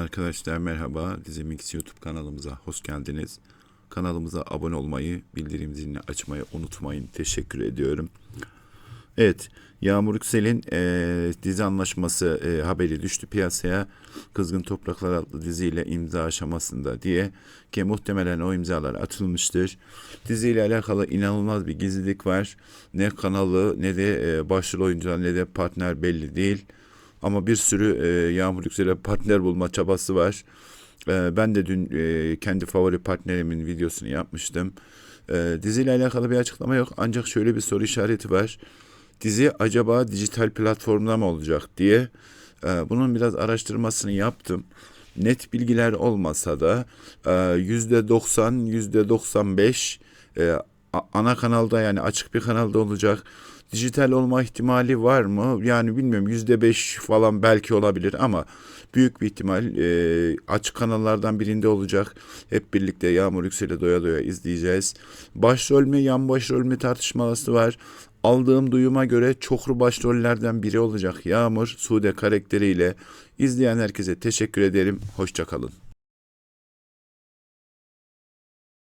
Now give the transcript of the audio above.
Arkadaşlar merhaba. Dizimix YouTube kanalımıza hoş geldiniz. Kanalımıza abone olmayı, bildirim zilini açmayı unutmayın. Teşekkür ediyorum. Evet, Yağmur Yüksel'in eee, dizi anlaşması eee, haberi düştü piyasaya. Kızgın Topraklar adlı diziyle imza aşamasında diye ki muhtemelen o imzalar atılmıştır. Diziyle alakalı inanılmaz bir gizlilik var. Ne kanalı ne de eee, başrol oyuncular ne de partner belli değil. Ama bir sürü eee Yağmur Yüksel'e partner bulma çabası var. Eee, ben de dün eee, kendi favori partnerimin videosunu yapmıştım. Eee diziyle alakalı bir açıklama yok. Ancak şöyle bir soru işareti var. Dizi acaba dijital platformda mı olacak diye e, bunun biraz araştırmasını yaptım. Net bilgiler olmasa da e, yüzde 90, yüzde 95 e, a- ana kanalda yani açık bir kanalda olacak. Dijital olma ihtimali var mı? Yani bilmiyorum yüzde 5 falan belki olabilir ama büyük bir ihtimal e, açık kanallardan birinde olacak. Hep birlikte Yağmur Yüksel'i doya doya izleyeceğiz. Başrol mü yan başrol mü tartışması var. Aldığım duyuma göre çoklu başrollerden biri olacak Yağmur Sude karakteriyle. İzleyen herkese teşekkür ederim. Hoşçakalın.